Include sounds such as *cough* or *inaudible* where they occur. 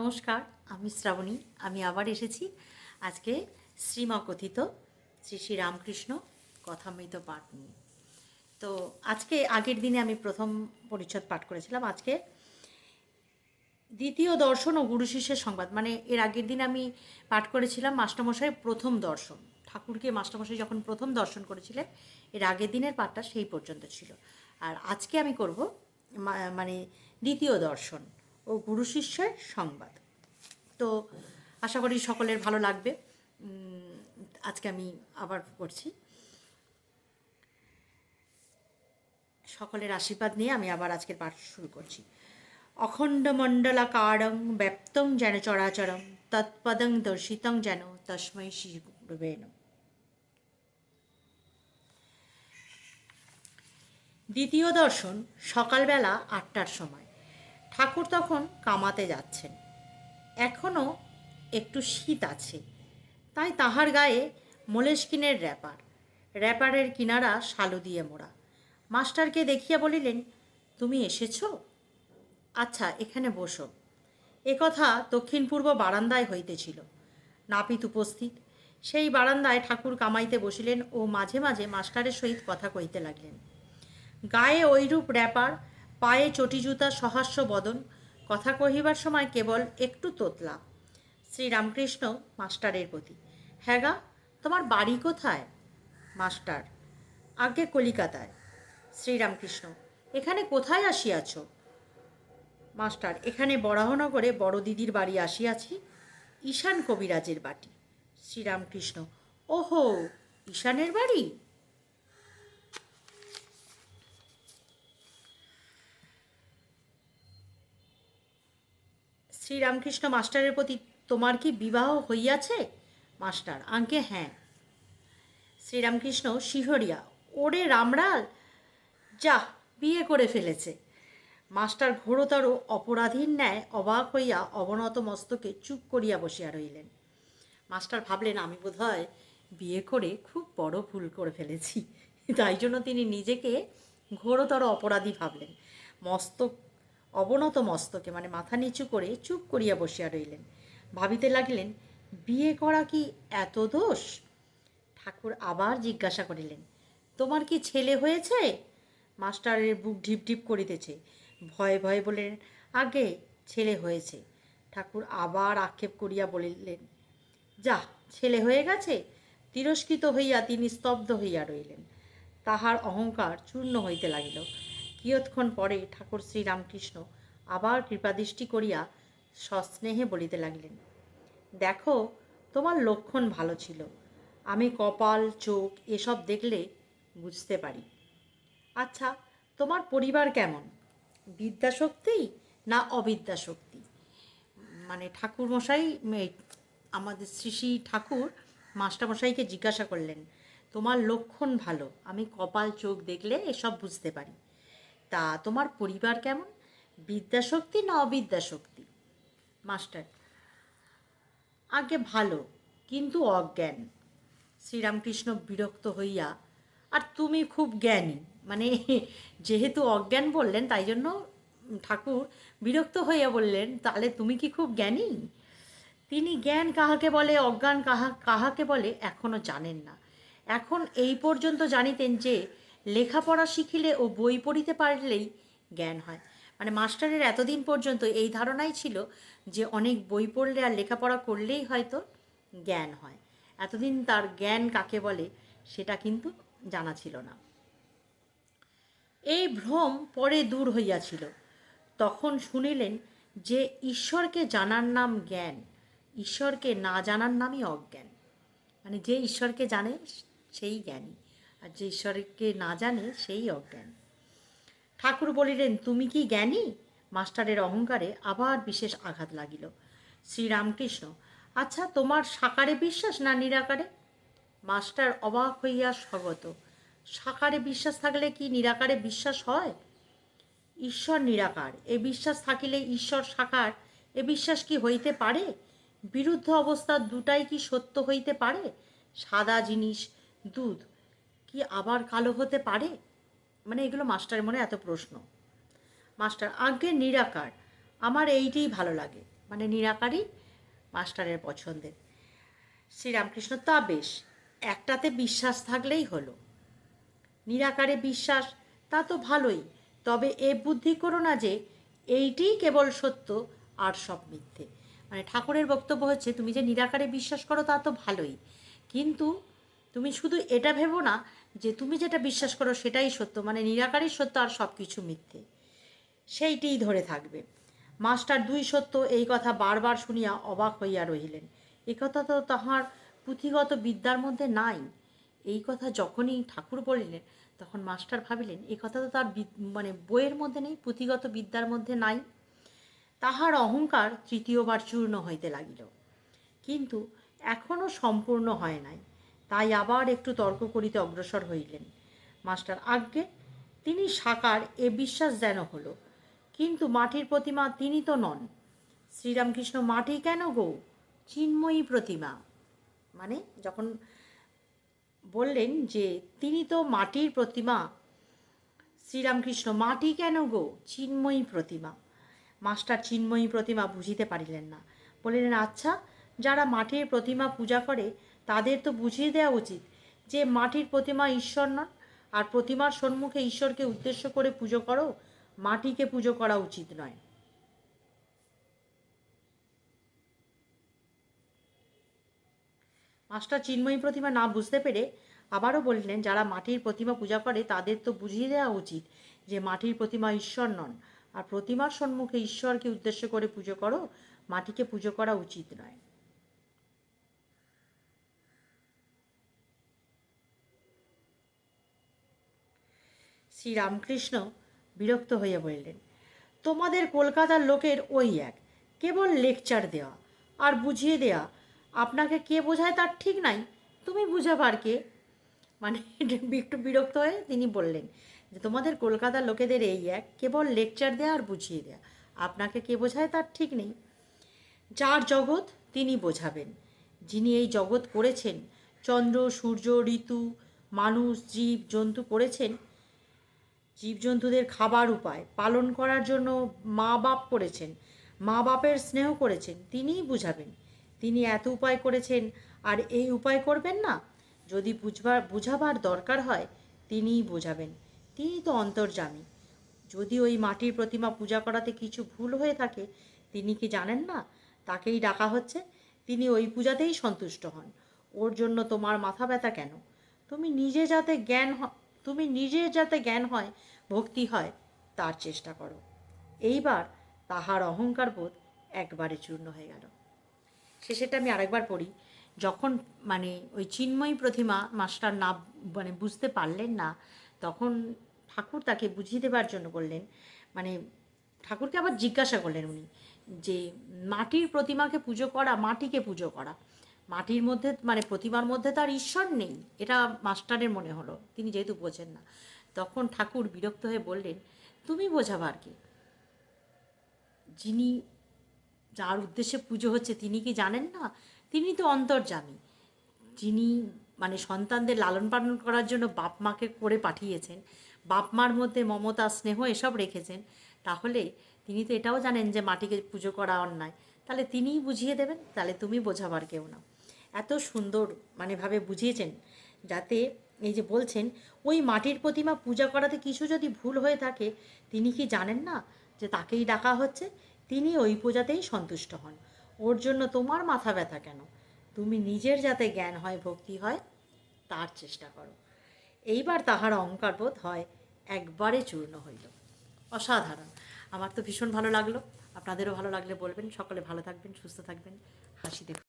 নমস্কার, আমি শ্রাবণী, আমি আবার এসেছি আজকে শ্রীমকথিত শ্রী শ্রী রামকৃষ্ণ কথামৃত পাঠ নিয়ে। তো আজকে আগের দিনে আমি প্রথম পরিচ্ছদ পাঠ করেছিলাম, আজকে দ্বিতীয় দর্শন ও গুরু শিষ্যের সংবাদ। মানে এর আগের দিন আমি পাঠ করেছিলাম মাস্টারমশাই প্রথম দর্শন। ঠাকুরকে মাস্টারমশাই যখন প্রথম দর্শন করেছিলেন, এর আগের দিনের পাঠটা সেই পর্যন্ত ছিল। আর আজকে আমি করব মানে দ্বিতীয় দর্শন। ও গুরু শিষ্যের সংবাদ। তো আশা করি সকলের ভালো লাগবে। আজকে আমি আবার করছি সকলের আশীর্বাদ নিয়ে আমি আবার আজকের পাঠ শুরু করছি। অখণ্ড মণ্ডলাকারং ব্যপ্তং যেন চরাচরম, তৎপদং দর্শিতং যেন তস্মৈ শ্রী। দ্বিতীয় দর্শন সকালবেলা আটটার সময়। ঠাকুর তখন কামাতে যাচ্ছেন। এখনও একটু শীত আছে, তাই তাহার গায়ে মোলেস্কিনের র্যাপার। র্যাপারের কিনারা শালু দিয়ে মোড়া। মাস্টারকে দেখিয়া বলিলেন, তুমি এসেছ? আচ্ছা এখানে বসো। একথা দক্ষিণ পূর্ব বারান্দায় হইতেছিল। নাপিত উপস্থিত। সেই বারান্দায় ঠাকুর কামাইতে বসিলেন ও মাঝে মাঝে মাস্টারের সহিত কথা কইতে লাগলেন। গায়ে ঐরূপ র্যাপার পায়ে চটি জুতা সহাস্য বদন, কথা কহিবার সময় কেবল একটু তোতলা। শ্রীরামকৃষ্ণ মাস্টারের প্রতি হ্যাঁ গা, তোমার বাড়ি কোথায়? মাস্টার, আগে কলিকাতায়। শ্রীরামকৃষ্ণ, এখানে কোথায় আসিয়াছ? মাস্টার, এখানে বরাহনগরে বড় দিদির বাড়ি আসিয়াছি, ঈশান কবিরাজের বাটি। শ্রীরামকৃষ্ণ, ওহো, ঈশানের বাড়ি? শ্রীরামকৃষ্ণ মাস্টারের প্রতি তোমার কি বিবাহ হইয়াছে? মাস্টার আঙ্কে হ্যাঁ। শ্রীরামকৃষ্ণ, শিহরিয়া, ওরে রামরাল, যা, বিয়ে করে ফেলেছে। মাস্টার ঘোরতর অপরাধীর ন্যায় অবাক হইয়া অবনত মস্তকে চুপ করিয়া বসিয়া রইলেন মাস্টার ভাবলেন, আমি বোধহয় বিয়ে করে খুব বড় ভুল করে ফেলেছি। তাই জন্য তিনি নিজেকে ঘোরতর অপরাধী ভাবলেন। মস্তক অবনত মস্তকে মানে মাথা নিচু করে চুপ করিয়া বসিয়া রইলেন। ভাবিতে লাগিলেন, বিয়ে করা কি এত দোষ? ঠাকুর আবার জিজ্ঞাসা করিলেন, তোমার কি ছেলে হয়েছে? মাস্টারের বুক ঢিপ ঢিপ করিতেছে। ভয়ে ভয়ে বললেন, আগে ছেলে হয়েছে। ঠাকুর আবার আক্ষেপ করিয়া বলিলেন, যা, ছেলে হয়ে গেছে? তিরস্কৃত হইয়া তিনি স্তব্ধ হইয়া রইলেন। তাহার অহংকার চূর্ণ হইতে লাগিল। কিয়ৎক্ষণ পরে ঠাকুর শ্রীরামকৃষ্ণ আবার কৃপাদৃষ্টি করিয়া সস্নেহে বলিতে লাগিলেন, দেখো, তোমার লক্ষণ ভালো ছিল। আমি কপাল, চোখ এসব দেখলে বুঝতে পারি। আচ্ছা তোমার পরিবার কেমন? বিদ্যাশক্তি না অবিদ্যাশক্তি? মানে ঠাকুর মশাই আমাদের শ্রী শ্রী ঠাকুর মাস্টারমশাইকে জিজ্ঞাসা করলেন, তোমার লক্ষণ ভালো? আমি কপাল, চোখ দেখলে এসব বুঝতে পারি। তা তোমার পরিবার কেমন? বিদ্যাশক্তি না অবিদ্যাশক্তি? মাস্টার আগে ভালো, কিন্তু অজ্ঞান। শ্রীরামকৃষ্ণ বিরক্ত হইয়া, আর তুমি খুব জ্ঞানী মানে *laughs* যেহেতু অজ্ঞান বললেন, তাই জন্য ঠাকুর বিরক্ত হইয়া বললেন, তাহলে তুমি কি খুব জ্ঞানী? তিনি জ্ঞান কাহাকে বলে, অজ্ঞান কাহা, কাহাকে বলে এখনও জানেন না। এখন এই পর্যন্ত জানিতেন যে লেখাপড়া শিখিলে ও বই পড়িতে পারলেই জ্ঞান হয়। মানে মাস্টারের এতদিন পর্যন্ত এই ধারণাই ছিল যে অনেক বই পড়লে আর লেখাপড়া করলেই হয়তো জ্ঞান হয়। এতদিন তার জ্ঞান কাকে বলে সেটা কিন্তু জানা ছিল না। এই ভ্রম পরে দূর হইয়াছিল। তখন শুনিলেন যে ঈশ্বরকে জানার নাম জ্ঞান, ঈশ্বরকে না জানার নামই অজ্ঞান। মানে যে ঈশ্বরকে জানে, সেই জ্ঞানী। আর যে ঈশ্বরকে না জানে, সেই অজ্ঞান। ঠাকুর বলিলেন, তুমি কি জ্ঞানী? মাস্টারের অহংকারে আবার বিশেষ আঘাত লাগিল। শ্রীরামকৃষ্ণ আচ্ছা তোমার সাকারে বিশ্বাস না নিরাকারে? মাস্টার অবাক হইয়া স্বগত সাকারে বিশ্বাস থাকলে কি নিরাকারে বিশ্বাস হয়? ঈশ্বর নিরাকার, এ বিশ্বাস থাকিলে ঈশ্বর সাকার এ বিশ্বাস কি হইতে পারে? বিরুদ্ধ অবস্থা দুটাই কি সত্য হইতে পারে? সাদা জিনিস, দুধ কি আবার কালো হতে পারে? মানে এগুলো মাস্টারের মনে এত প্রশ্ন। মাস্টার আজ্ঞে নিরাকার। আমার এইটাই ভালো লাগে। মানে নিরাকারই মাস্টারের পছন্দের। শ্রীরামকৃষ্ণ তা বেশ। একটাতে বিশ্বাস থাকলেই হলো। নিরাকারে বিশ্বাস, তা তো ভালোই। তবে এ বুদ্ধি করো না যে, এইটিই কেবল সত্য আর সব মিথ্যে। মানে ঠাকুরের বক্তব্য হচ্ছে, তুমি যে নিরাকারে বিশ্বাস করো তা তো ভালোই। কিন্তু তুমি শুধু এটা ভেবো না যে তুমি যেটা বিশ্বাস করো সেটাই সত্য মানে নিরাকারই সত্য আর সব কিছু মিথ্যে। সেইটিই ধরে থাকবে। মাস্টার দুই সত্য এই কথা বারবার শুনিয়া অবাক হইয়া রহিলেন। এ কথা তো তাহার পুঁথিগত বিদ্যার মধ্যে নাই। এই কথা যখনই ঠাকুর বলিলেন, তখন মাস্টার ভাবিলেন এই কথা তো তার মানে বইয়ের মধ্যে নেই, পুঁথিগত বিদ্যার মধ্যে নাই। তাহার অহংকার তৃতীয়বার চূর্ণ হইতে লাগিল। কিন্তু এখনও সম্পূর্ণ হয় নাই। তাই আবার একটু তর্ক করিতে অগ্রসর হইলেন। মাস্টার আজ্ঞে, তিনি সাকার এ বিশ্বাস যেন হলো, কিন্তু মাটির প্রতিমা তিনি তো নন। শ্রীরামকৃষ্ণ মাটি কেন গো? চিন্ময়ী প্রতিমা। মানে যখন বললেন যে তিনি তো মাটির প্রতিমা, শ্রীরামকৃষ্ণ মাটি কেন গো? চিন্ময়ী প্রতিমা। মাস্টার চিন্ময়ী প্রতিমা বুঝিতে পারিলেন না। বলিলেন আচ্ছা যারা মাটির প্রতিমা পূজা করে তাদের তো বুঝিয়ে দেওয়া উচিত যে মাটির প্রতিমা ঈশ্বর নন আর প্রতিমার সম্মুখে ঈশ্বরকে উদ্দেশ্য করে পুজো করো, মাটিকে পুজো করা উচিত নয়। মাস্টার চিন্ময়ী প্রতিমা না বুঝতে পেরে আবারও বললেন, যারা মাটির প্রতিমা পূজা করে তাদের তো বুঝিয়ে দেওয়া উচিত যে মাটির প্রতিমা ঈশ্বর নন। আর প্রতিমার সম্মুখে ঈশ্বরকে উদ্দেশ্য করে পুজো করো, মাটিকে পুজো করা উচিত নয়। শ্রীরামকৃষ্ণ বিরক্ত হয়ে বললেন, তোমাদের কলকাতার লোকের ওই এক, কেবল লেকচার দেওয়া আর বুঝিয়ে দেওয়া আপনাকে কে বোঝায় তার ঠিক নাই। তুমি বুঝাবার কে? মানে একটু বিরক্ত হয়ে তিনি বললেন যে, তোমাদের কলকাতার লোকেদের এই এক, কেবল লেকচার দেওয়া আর বুঝিয়ে দেওয়া আপনাকে কে বোঝায় তার ঠিক নেই। যার জগৎ তিনি বোঝাবেন। যিনি এই জগৎ করেছেন, চন্দ্র, সূর্য, ঋতু, মানুষ, জীব, জন্তু করেছেন জীবজন্তুদের খাবার উপায় পালন করার জন্য মা বাপ করেছেন, মা বাপের স্নেহ করেছেন, তিনিই বুঝাবেন। তিনি এত উপায় করেছেন, আর এই উপায় করবেন না? যদি বুঝবার, বুঝাবার দরকার হয়, তিনিই বোঝাবেন। তিনি তো অন্তর্জামী যদি ওই মাটির প্রতিমা পূজা করাতে কিছু ভুল হয়ে থাকে, তিনি কি জানেন না? তাকেই ডাকা হচ্ছে। তিনি ওই পূজাতেই সন্তুষ্ট হন। ওর জন্য তোমার মাথা ব্যথা কেন? তুমি নিজে যাতে জ্ঞান তুমি নিজে যাতে জ্ঞান হয় ভক্তি হয়, তার চেষ্টা করো। এইবার তাহার অহংকার বোধ একবারে চূর্ণ হয়ে গেল। শেষেটা আমি আরেকবার পড়ি। যখন মানে ওই চিন্ময়ী প্রতিমা মাস্টার না মানে বুঝতে পারলেন না, তখন ঠাকুর তাকে বুঝিয়ে দেবার জন্য বললেন মানে ঠাকুরকে আবার জিজ্ঞাসা করলেন উনি যে, মাটির প্রতিমাকে পুজো করা, মাটিকে পুজো করা, মাটির মধ্যে মানে প্রতিমার মধ্যে তার ঈশ্বর নেই, এটা মাস্টারের মনে হলো, তিনি যেহেতু বোঝেন না। তখন ঠাকুর বিরক্ত হয়ে বললেন, তুমি বোঝাবার কি? যিনি যার উদ্দেশ্যে পুজো হচ্ছে তিনি কি জানেন না? তিনি তো অন্তর্জামী যিনি মানে সন্তানদের লালন পালন করার জন্য বাপ মাকে করে পাঠিয়েছেন, বাপ মার মধ্যে মমতা, স্নেহ এসব রেখেছেন, তাহলে তিনি তো এটাও জানেন যে মাটিকে পুজো করা অন্যায়। তাহলে তিনিই বুঝিয়ে দেবেন, তাহলে তুমি বোঝাবার কেউ না। এত সুন্দর মানে ভাবে বুঝিয়েছেন। যাতে এই যে বলছেন, ওই মাটির প্রতিমা পূজা করাতে কিছু যদি ভুল হয়ে থাকে, তিনি কি জানেন না যে তাকেই ডাকা হচ্ছে? তিনি ওই পূজাতেই সন্তুষ্ট হন। ওর জন্য তোমার মাথা ব্যথা কেন? তুমি নিজের যাতে জ্ঞান হয়, ভক্তি হয়, তার চেষ্টা করো। এইবার তাহার অহংকার বোধ হয়, একবারে চূর্ণ হইল। অসাধারণ। আমার তো ভীষণ ভালো লাগল। আপনাদেরও ভালো লাগলে বলবেন। সকলে ভালো থাকবেন, সুস্থ থাকবেন। হাসি দেখুন